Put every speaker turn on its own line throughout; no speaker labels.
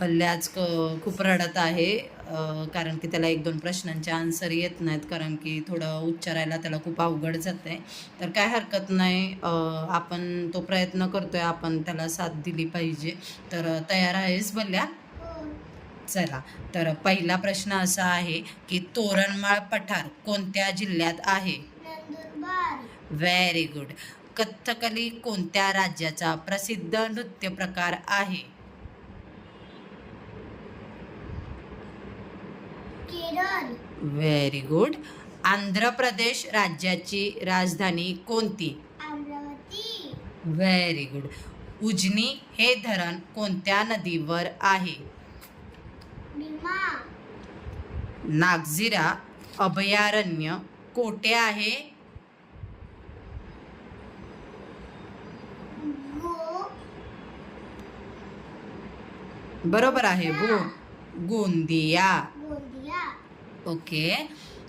पल्ले आज खूप रडत आहे कारण की त्याला एक दोन प्रश्नांचे आन्सर येत नाहीत कारण की थोडं उच्चारायला त्याला खूप अवघड जात आहे तर काय हरकत नाही आपण तो प्रयत्न करतो आहे आपण त्याला साथ दिली पाहिजे तर तयार आहेस बल्ल्या चला तर पहिला प्रश्न असा आहे की तोरणमाळ पठार कोणत्या जिल्ह्यात आहे व्हेरी गुड कथ्थकली कोणत्या राज्याचा प्रसिद्ध नृत्य प्रकार आहे केरळ व्हेरी गुड आंध्र प्रदेश राज्याची राजधानी कोणती व्हेरी गुड उजनी हे धरण कोणत्या नदीवर आहे नागझिरा अभयारण्य कोठे आहे बरोबर आहे गो गोंदिया ओके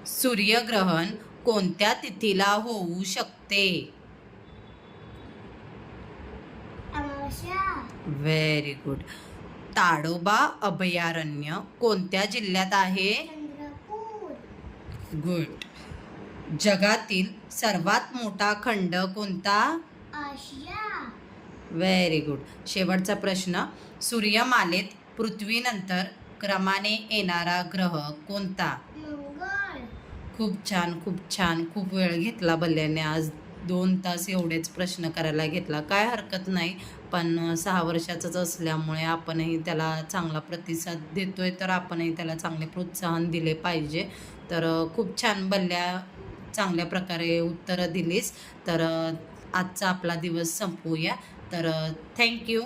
सूर्यग्रहण कोणत्या तिथीला होऊ शकते व्हेरी गुड ताडोबा अभयारण्य कोणत्या जिल्ह्यात आहे गुड जगातील सर्वात मोठा खंड कोणता व्हेरी गुड शेवटचा प्रश्न सूर्यमालेत पृथ्वीनंतर क्रमाने येणारा ग्रह कोणता खूप छान खूप छान खूप वेळ घेतला बल्ल्याने आज दोन तास एवढेच प्रश्न करायला घेतला काय हरकत नाही पण सहा वर्षाचाच असल्यामुळे आपणही त्याला चांगला प्रतिसाद देतोय तर आपणही त्याला चांगले प्रोत्साहन दिले पाहिजे तर खूप छान बल्ल्या चांगल्या प्रकारे उत्तरं दिलीस तर आजचा आपला दिवस संपवूया तर थँक्यू